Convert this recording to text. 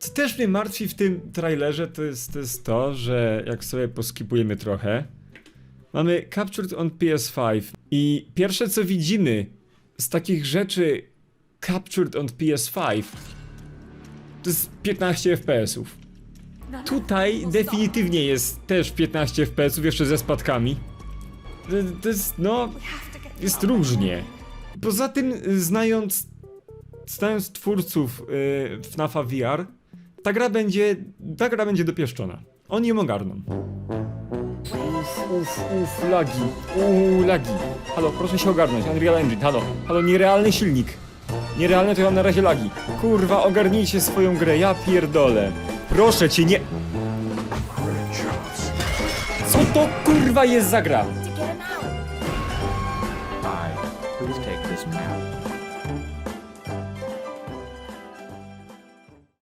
Co też mnie martwi w tym trailerze, to jest to, jest to że jak sobie poskipujemy trochę, mamy Captured on PS5 i pierwsze co widzimy z takich rzeczy Captured on PS5 to jest 15 FPS-ów. Tutaj definitywnie jest też 15 FPS-ów, jeszcze ze spadkami. To, to jest, no, jest różnie. Poza tym, y, znając, znając twórców y, FNAFa VR, ta gra będzie, ta gra będzie dopieszczona. Oni ją ogarną. Uf, uf, uf, lagi. Uuu, lagi. Halo, proszę się ogarnąć. Unreal Engine, halo. Halo, nierealny silnik. Nierealne to ja mam na razie lagi. Kurwa, ogarnijcie swoją grę, ja pierdolę. Proszę cię, nie... Co to kurwa jest za gra? to get him out. I please take this map.